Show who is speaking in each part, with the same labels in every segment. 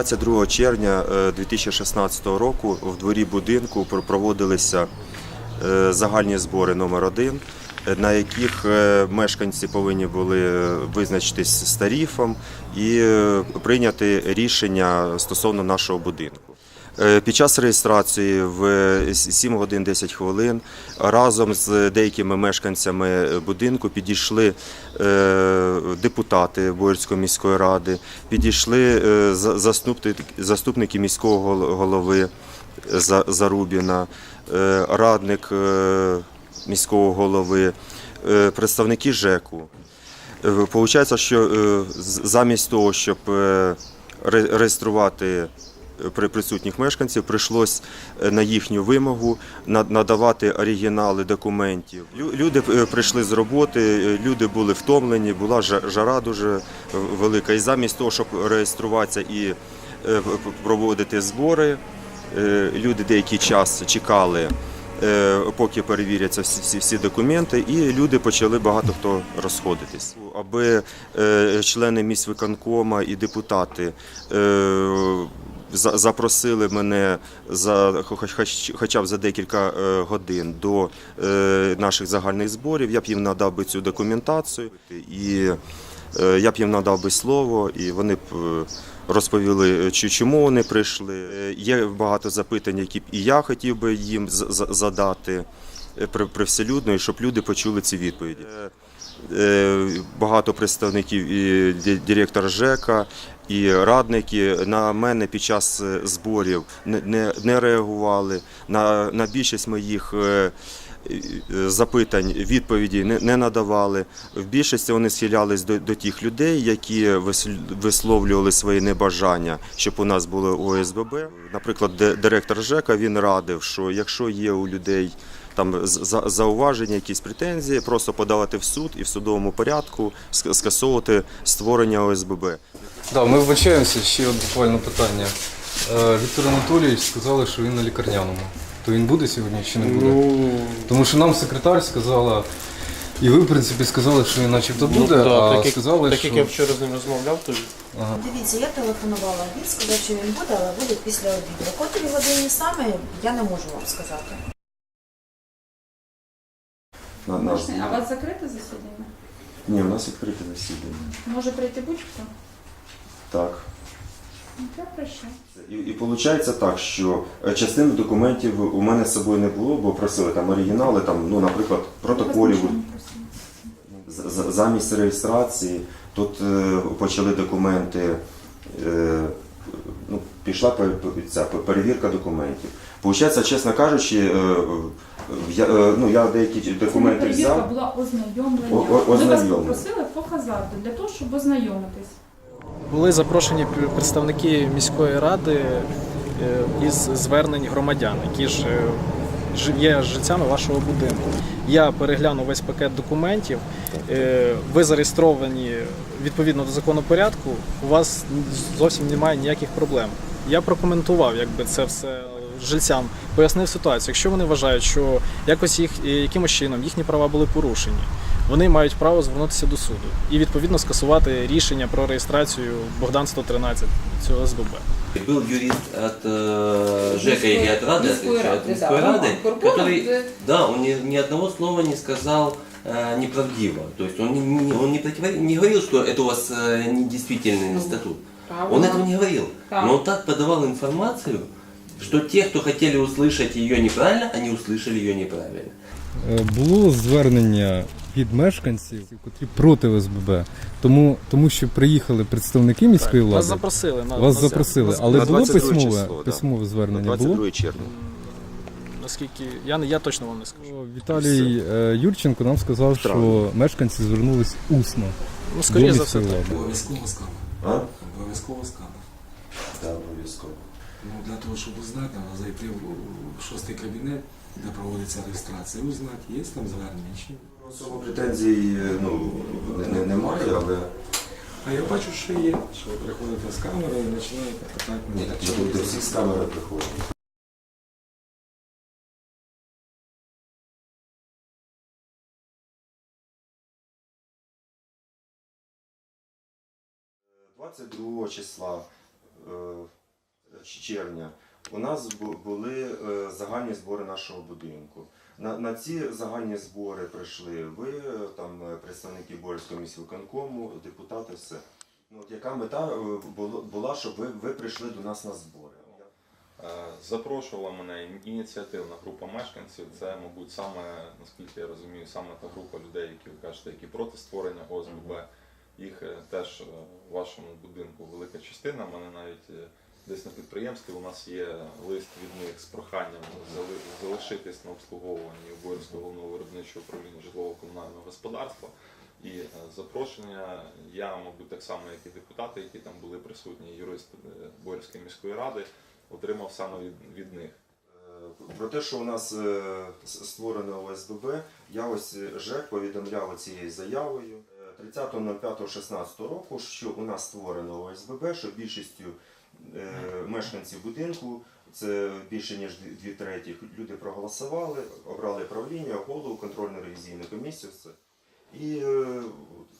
Speaker 1: 22 червня е, 2016 року в дворі будинку проводилися е, загальні збори номер 1 на яких е, мешканці повинні були е, визначитись з тарифом і е, прийняти рішення стосовно нашого будинку. Е, Під час реєстрації в 7 годин 10 хвилин разом з деякими мешканцями будинку підійшли е, депутати Боярської міської ради, підійшли е, заступники, міського гол- голови Зарубіна, е, радник е, міського голови, е, представники ЖЕКу. Е, Получається, що е, замість того, щоб е, реєструвати е, присутніх мешканців, прийшлось е, на їхню вимогу надавати оригінали документів. Люди е, прийшли з роботи, е, люди були втомлені, була жара дуже велика. І замість того, щоб реєструватися і проводити збори, люди деякий час чекали. Поки перевіряться всі, всі, документи, і люди почали багато хто розходитись. Аби члени міськвиконкома і депутати запросили мене за хоч, хоч- хоча б за декілька е, годин до е, наших загальних зборів, я б їм надав би цю документацію і е, я б їм надав би слово, і вони б розповіли, чому вони прийшли. Є багато запитань, які б і я хотів би їм задати при- привселюдно, щоб люди почули ці відповіді. Е, Багато представників і директор ЖЕКа, і радники на мене під час е, зборів не, не, реагували. На, на більшість моїх е, запитань відповіді не, не надавали. В більшості вони схилялись до, до тих людей, які вис- висловлювали свої небажання, щоб у нас було ОСББ. Наприклад, директор ЖЕКа він радив, що якщо є у людей там з- за- зауваження, якісь претензії, просто подавати в суд і в судовому порядку скасовувати створення ОСББ.
Speaker 2: Да, ми вбачаємося. Ще от буквально питання. Е, Віктор Анатолійович сказали, що він на лікарняному. То він буде сьогодні чи не буде?
Speaker 3: Ну,
Speaker 2: Тому що нам секретар сказала, і ви, в принципі, сказали, що він начебто
Speaker 3: ну,
Speaker 2: буде,
Speaker 3: да,
Speaker 2: а
Speaker 3: так,
Speaker 2: сказали,
Speaker 3: так
Speaker 2: що...
Speaker 3: як я вчора з ним розмовляв, то
Speaker 2: Ага.
Speaker 4: Дивіться, я телефонувала. Він сказав, що він буде, але буде після обіду. В котрій годині саме я не можу вам сказати.
Speaker 1: На, наш...
Speaker 5: А у вас закрите засідання?
Speaker 1: Ні, у нас відкрите засідання.
Speaker 5: Може прийти будь-хто?
Speaker 1: Так.
Speaker 5: Ну, Я.
Speaker 1: І, і виходить так, що е, частину документів у мене з собою не було, бо просили там оригінали, там, ну, наприклад, протоколів.
Speaker 5: Вас нічого не просила.
Speaker 1: З- з- Замість реєстрації тут е, почали документи, е, ну, пішла пе- пе- ця пе- перевірка документів. Получається, чесно кажучи, е, я, е, ну, я деякі документи
Speaker 5: перевірка
Speaker 1: взяв.
Speaker 5: була ознайомлення.
Speaker 1: О- о-
Speaker 5: Ми вас
Speaker 1: ознайомлення.
Speaker 5: попросили показати для того, щоб ознайомитись.
Speaker 6: Були запрошені пр- представники міської ради е, із звернень громадян, які ж е, є жильцями вашого будинку. Я переглянув весь пакет документів. Е, Ви зареєстровані відповідно до закону порядку. У вас зовсім немає ніяких проблем. Я прокоментував, якби це все жильцям, пояснив ситуацію. Якщо вони вважають, що якось їх е, якимось чином їхні права були порушені, вони мають право звернутися до суду і відповідно скасувати рішення про реєстрацію Богдан 113 цього СББ.
Speaker 7: Был юрист от э, ЖЭКа или от Рады,
Speaker 5: Міської
Speaker 7: отвечаю, от
Speaker 5: ради,
Speaker 7: Міської
Speaker 5: да.
Speaker 7: Рады,
Speaker 5: Куркунов,
Speaker 7: который,
Speaker 5: да.
Speaker 7: да, он ни, ни одного слова не сказал э, неправдиво. То есть он, не, не- он не, противоре- не говорил, что это у вас э, недействительный статут. Он этого не говорил.
Speaker 5: Так.
Speaker 7: Но он так подавал информацию, что те, кто хотели услышать ее неправильно, они услышали ее неправильно.
Speaker 2: Е, Було звернення від мешканців, котрі проти ОСББ, тому, тому що приїхали представники міської
Speaker 6: Вас
Speaker 2: влади.
Speaker 6: запросили на
Speaker 2: Вас
Speaker 6: на
Speaker 2: запросили,
Speaker 6: на-
Speaker 2: але
Speaker 1: На
Speaker 2: було
Speaker 1: 22
Speaker 2: письмове,
Speaker 1: число, да.
Speaker 2: письмове звернення?
Speaker 1: 22
Speaker 2: Було?
Speaker 1: червня.
Speaker 6: Наскільки я не я точно вам не скажу.
Speaker 2: Віталій е, Юрченко нам сказав, що мешканці звернулись усно
Speaker 6: Ну
Speaker 2: до
Speaker 6: скоріше за все
Speaker 2: міської
Speaker 6: так.
Speaker 2: влади.
Speaker 8: Обов'язково сканер.
Speaker 1: А?
Speaker 8: Обов'язково сканер.
Speaker 1: Так, обов'язково.
Speaker 8: Ну, для того, щоб узнати, треба зайти в шостий кабінет, де проводиться реєстрація, узнати, є там звернення чи ні.
Speaker 1: Особо претензій ну, не- не- немає, але
Speaker 8: А я бачу, що є, що ви приходите з камерою і починаєте питати
Speaker 1: ні,
Speaker 8: мене.
Speaker 1: так, до всіх з камери приходять. Е, 22 числа е, червня у нас були е, загальні збори нашого будинку. На, на ці загальні збори прийшли ви, там е, представники Борського міськвиконкому, депутати, все. Ну, от яка мета е, була, щоб ви, ви прийшли до нас на збори?
Speaker 3: Запрошувала мене ініціативна група мешканців. Це, мабуть, саме, наскільки я розумію, саме та група людей, які ви кажете, які проти створення ОСББ. Їх теж в вашому будинку велика частина. Мене навіть десь на підприємстві у нас є лист від них з проханням зали- залишитись на обслуговуванні Обоївського головного виробничого управління житлово-комунального господарства. І е, запрошення я, мабуть, так само, як і депутати, які там були присутні, юрист е, Борської міської ради, отримав саме від, від них.
Speaker 1: Е, Про те, що у нас створено ОСББ, я ось ЖЕК повідомляв цією заявою е, 30.05.16 року, що у нас створено ОСББ, що більшістю мешканців будинку, це більше ніж дві- треті, люди проголосували, обрали правління, голову, контрольну ревізійну комісію. І е,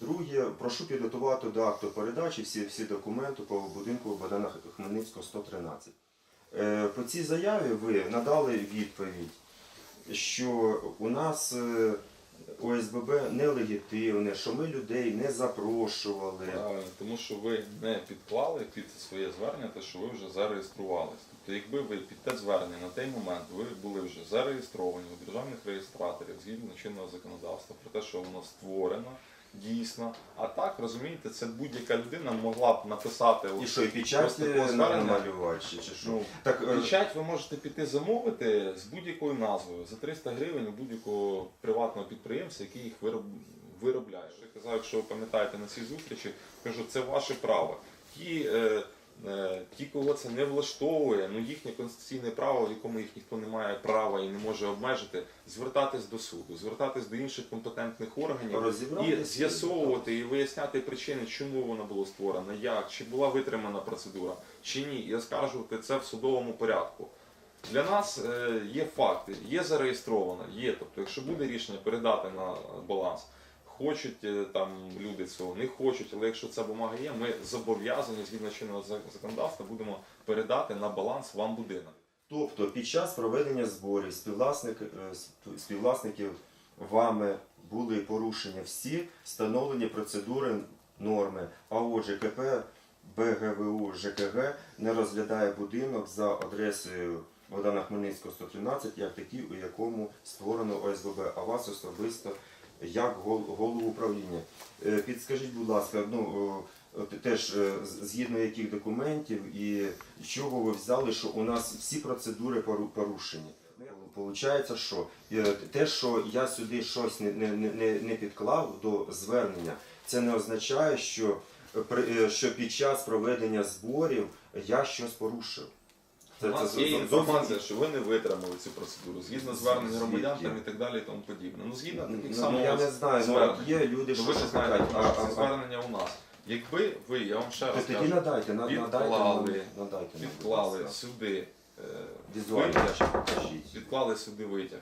Speaker 1: друге, прошу підготувати до акту передачі всі, всі документи по будинку Богдана Хмельницького 113. Е, По цій заяві ви надали відповідь, що у нас е, ОСББ нелегітимне, що ми людей не запрошували.
Speaker 3: Правильно, тому що ви не підклали під своє звернення, те, що ви вже зареєструвалися. Тобто, якби ви під те звернення на той момент ви були вже зареєстровані у державних реєстраторів згідно чинного законодавства про те, що воно створено дійсно. А так розумієте, це будь-яка людина могла б написати
Speaker 1: І
Speaker 3: от
Speaker 1: що, і печать
Speaker 3: просто такого
Speaker 1: е,
Speaker 3: звернення.
Speaker 1: намалювати, чи, чи що?
Speaker 3: Ну,
Speaker 1: так, е,
Speaker 3: Печать ви можете піти замовити з будь-якою назвою за 300 гривень у будь-якого приватного підприємця, який їх вироб... виробляє. Я казав, якщо ви пам'ятаєте на цій зустрічі, кажу, це ваше право. Ті, е, е, ті, кого це не влаштовує, ну їхнє конституційне право, в якому їх ніхто не має права і не може обмежити, звертатись до суду, звертатись до інших компетентних органів і з'ясовувати і виясняти причини, чому воно було створено, як, чи була витримана процедура, чи ні, і оскаржувати це в судовому порядку. Для нас е, є факти, є зареєстровано, є. Тобто, якщо буде рішення передати на баланс, хочуть е, там люди цього, не хочуть, але якщо ця бумага є, ми зобов'язані згідно чинного законодавства будемо передати на баланс вам будинок.
Speaker 1: Тобто під час проведення зборів співвласник, е, співвласників вами були порушені всі встановлені процедури норми. А отже, КП БГВУ ЖКГ не розглядає будинок за адресою Богдана Хмельницького 113 як такий, у якому створено ОСББ, а вас особисто як голову управління. Е, Підскажіть, будь ласка, ну теж е, згідно яких документів і чого ви взяли, що у нас всі процедури пору- порушені. Получається, що е, те, що я сюди щось не, не, не, не підклав до звернення, це не означає, що, що під час проведення зборів я щось порушив.
Speaker 3: У нас
Speaker 1: з-
Speaker 3: є інформація, що ви не витримали цю процедуру згідно звернень громадян там і так далі і тому подібне. Ну згідно таких
Speaker 1: Ну,
Speaker 3: самих
Speaker 1: я не знаю, ну,
Speaker 3: звернень.
Speaker 1: є люди,
Speaker 3: Ну,
Speaker 1: що
Speaker 3: ви ж знаєте, що
Speaker 1: а-
Speaker 3: це
Speaker 1: а-
Speaker 3: звернення у нас. Якби ви, я вам ще раз
Speaker 1: Тоді
Speaker 3: кажу,
Speaker 1: надайте, на- надайте,
Speaker 3: відклали,
Speaker 1: надайте. нам,
Speaker 3: відклали
Speaker 1: будь ласка.
Speaker 3: сюди е,
Speaker 1: Візуально
Speaker 3: витяг,
Speaker 1: покажіть.
Speaker 3: відклали сюди витяг,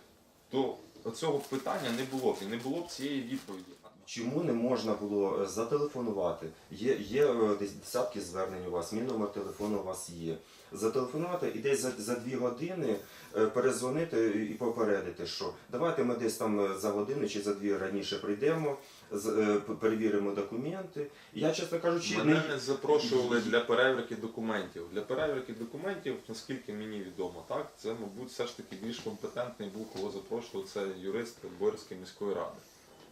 Speaker 3: то цього питання не було б і не було б цієї відповіді.
Speaker 1: Чому не можна було е, зателефонувати? Є, є е, десь десятки звернень у вас, мій номер телефону у вас є. Зателефонувати і десь за, за дві години е, перезвонити і попередити, що давайте ми десь там за годину чи за дві раніше прийдемо, з- перевіримо документи. Я, чесно кажучи,
Speaker 3: Мене
Speaker 1: не
Speaker 3: не запрошували для перевірки документів. Для перевірки документів, наскільки мені відомо, так це, мабуть, все ж таки більш компетентний був, кого запрошував, це юрист Борської міської ради.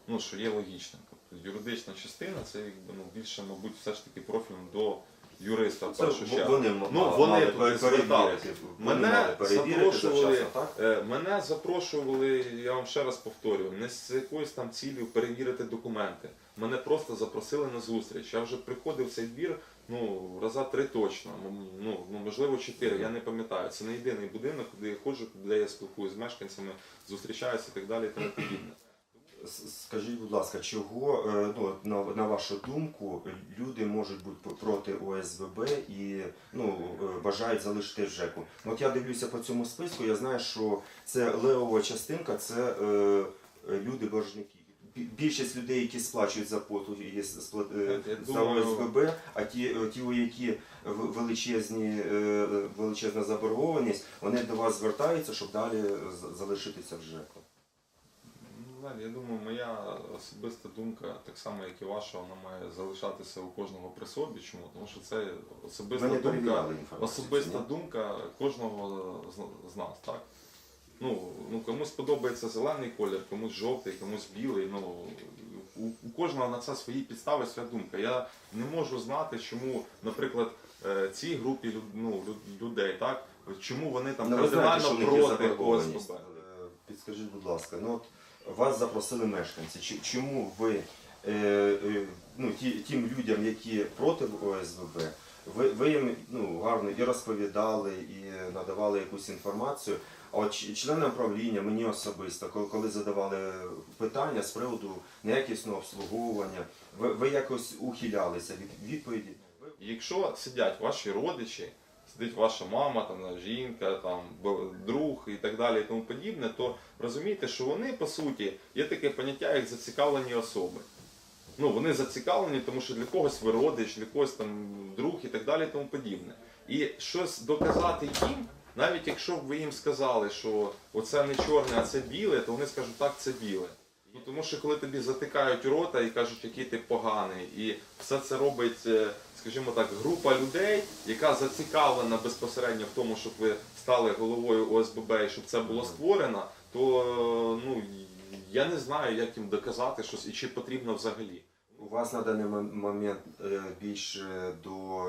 Speaker 3: Ну, що є логічним. Тобто юридична частина це якби ну, більше, мабуть, все ж таки профільно до юриста в першу чергу.
Speaker 1: вони м-
Speaker 3: Ну,
Speaker 1: мали
Speaker 3: вони туди
Speaker 1: пере-
Speaker 3: звертались.
Speaker 1: Вони
Speaker 3: Мене
Speaker 1: мали перевірити
Speaker 3: запрошували,
Speaker 1: завчасно, так?
Speaker 3: е, мене запрошували, я вам ще раз повторюю, не з якоюсь там цілею перевірити документи. Мене просто запросили на зустріч. Я вже приходив в цей двір ну, раза три точно, м, ну, ну можливо чотири, я не пам'ятаю. Це не єдиний будинок, куди я ходжу, де я спілкуюся з мешканцями, зустрічаюся і так далі і тому подібне.
Speaker 1: Скажіть, будь ласка, чого, е, ну, на, на вашу думку, люди можуть бути проти ОСББ і ну, е, бажають залишити ЖЕКу? От я дивлюся по цьому списку, я знаю, що це левова частинка, це е, е, люди боржники. більшість людей, які сплачують за послуги, є спла- за ОСББ, а ті, ті, у які величезні, величезна заборгованість, вони до вас звертаються, щоб далі залишитися в ЖЕКу.
Speaker 3: Ну, я думаю, моя особиста думка, так само як і ваша, вона має залишатися у кожного при собі. Чому? Тому що це особиста
Speaker 1: не
Speaker 3: думка,
Speaker 1: перевіряли інформацію,
Speaker 3: особиста
Speaker 1: ні?
Speaker 3: думка кожного з, з нас, так? Ну, ну комусь подобається зелений колір, комусь жовтий, комусь білий. Ну у, у кожного на це свої підстави, своя думка. Я не можу знати, чому, наприклад, е, цій групі люд- ну, люд- людей, так, чому вони там
Speaker 1: Ну, ви знаєте,
Speaker 3: кардинально
Speaker 1: що в них є
Speaker 3: проти
Speaker 1: заборгованість.
Speaker 3: ОСББ.
Speaker 1: Е, Підскажіть, будь ласка, ну от вас запросили мешканці. Чому ви е, е, ну, тим людям, які проти ОСББ, ви, ви їм ну, гарно і розповідали, і надавали якусь інформацію. А от членам правління, мені особисто, коли, коли задавали питання з приводу неякісного обслуговування, ви, ви якось ухилялися від відповіді.
Speaker 3: Якщо сидять ваші родичі, сидить ваша мама, там, жінка, там, друг і так далі і тому подібне, то розумієте, що вони, по суті, є таке поняття, як зацікавлені особи. Ну, вони зацікавлені, тому що для когось ви родич, для когось там друг і так далі і тому подібне. І щось доказати їм, навіть якщо б ви їм сказали, що оце не чорне, а це біле, то вони скажуть, так, це біле. Ну, тому що коли тобі затикають рота і кажуть, який ти поганий, і все це робить, е, скажімо так, група людей, яка зацікавлена безпосередньо в тому, щоб ви стали головою ОСББ і щоб це було створено, то е, ну я не знаю, як їм доказати щось і чи потрібно взагалі.
Speaker 1: У вас на даний момент е, більше до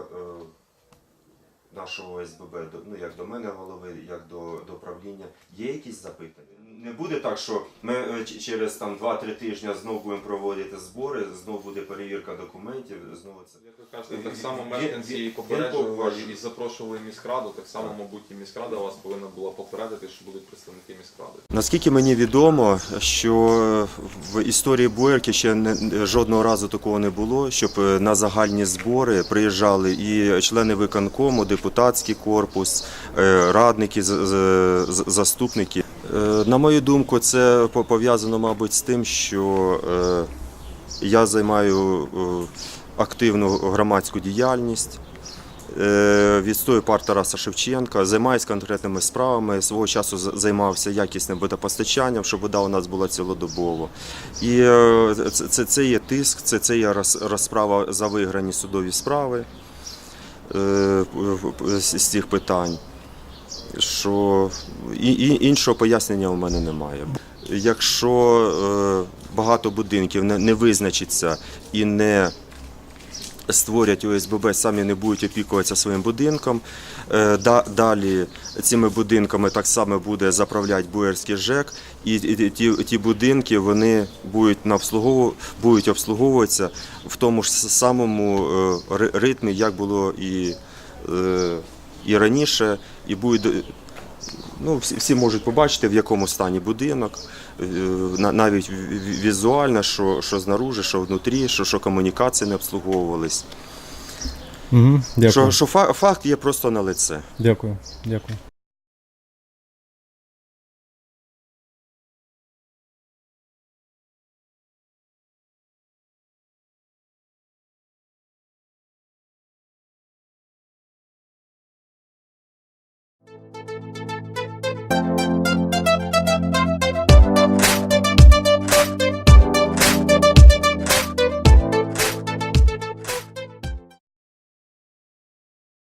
Speaker 1: нашого ОСББ, до, ну як до мене голови, як до, до правління, є якісь запитання? Не буде так, що ми е, через там 2-3 тижні знову будемо проводити збори, знову буде перевірка документів, знову це.
Speaker 3: Як ви кажете, так само мешканці
Speaker 1: він-
Speaker 3: і попереджували і запрошували міськраду, так само, мабуть, і міськрада вас повинна була попередити, що будуть представники міськради.
Speaker 1: Наскільки мені відомо, що в історії Буерки ще не, жодного разу такого не було, щоб е, на загальні збори приїжджали і члени виконкому, депутатський корпус, е, радники, заступники. Е, На мою думку, це пов'язано, мабуть, з тим, що е, я займаю активну громадську діяльність. Відстою парк Тараса Шевченка, займаюся конкретними справами. Свого часу займався якісним водопостачанням, щоб вода у нас була цілодобово. І це, це, є тиск, це, це є розправа за виграні судові справи з, з цих питань. Що і, іншого пояснення у мене немає. Якщо е, багато будинків не визначиться і не створять ОСББ, самі не будуть опікуватися своїм будинком. Е, Далі цими будинками так само буде заправляти Буерський ЖЕК, і ті, ті будинки вони будуть на обслугову, будуть обслуговуватися в тому ж самому е, ритмі, як було і, е, і раніше, і будуть. Ну, всі, всі можуть побачити, в якому стані будинок, е, навіть візуально, що, що знаружи, що внутрі, що, що комунікації не обслуговувались.
Speaker 6: Угу,
Speaker 1: Що, що факт є просто на лице.
Speaker 6: Дякую, дякую.